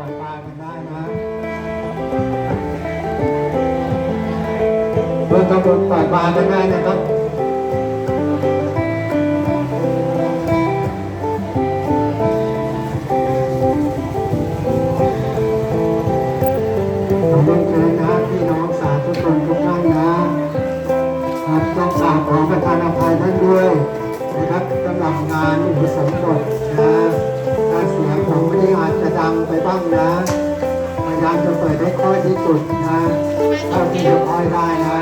ปล่อยปลากันได้นะร่วมทำบุญปล่อยปลากันได้นะครับขอบคุณนะพี่น้องสาธุชนทุกท่านนะครับต้องกราบขอประทานอภัยท่านด้วยนะครับสำหรับงานอุปสมบท งไปบ้างนะพยายามจะเปิดให้ค่อยที่สุดนะเท่าที่จะค่อยได้นะ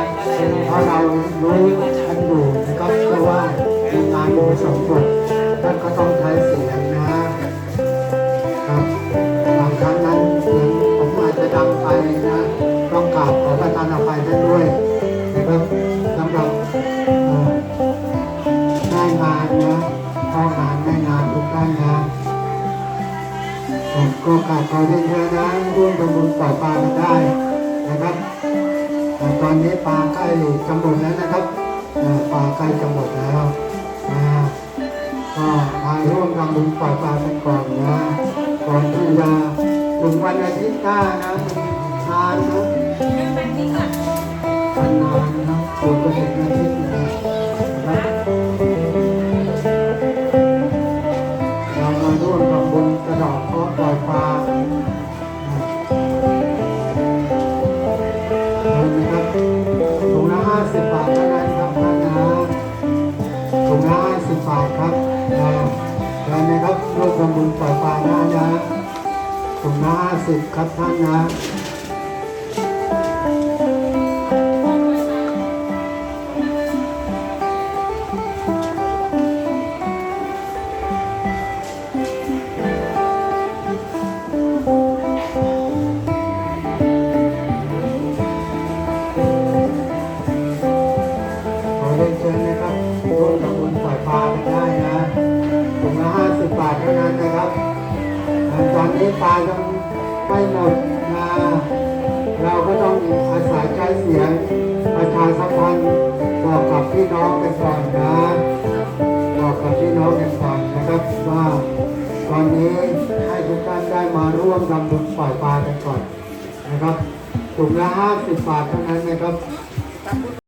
เพราะเรารู้กันอยู่นะครับเพราะว่าเป็นงานอุปสมบทท่านก็ต้องใช้เสียงนะครับบางครั้งนั้นเสียงผมอาจจะดังไปนะต้องกราบขอประทานอภัยท่านด้วยนะครับสำหรับเอ่อแม่งานนะพ่องานแม่งานทุกท่านนะ ก็กราบขอเรียนเชิญนะร่วมทำบุญปล่อยปลากันได้นะครับแต่ตอนนี้ปลาใกล้จะหมดแล้วนะครับปลาใกล้จะหมดแล้วนะก็มาร่วมทำบุญปล่อยปลากันก่อนนะก่อนที่จะถึงวันอาทิตย์หน้านะทานนะ แล้วนะครับร่วมทำบุญปล่อยปลาได้นะถุงละห้าสิบครับท่านนะ อ่าตอนนี้ปลายังไม่หมดนะเราก็ต้องอาศัยใช้เสียงประชาสัมพันธ์บอกกับพี่น้องกันก่อนนะบอกกับพี่น้องกันก่อนนะครับว่าตอนนี้ให้ทุกท่านได้มาร่วมทำบุญปล่อยปลากันก่อนนะครับถุงละห้าสิบบาทเท่านั้นนะครับ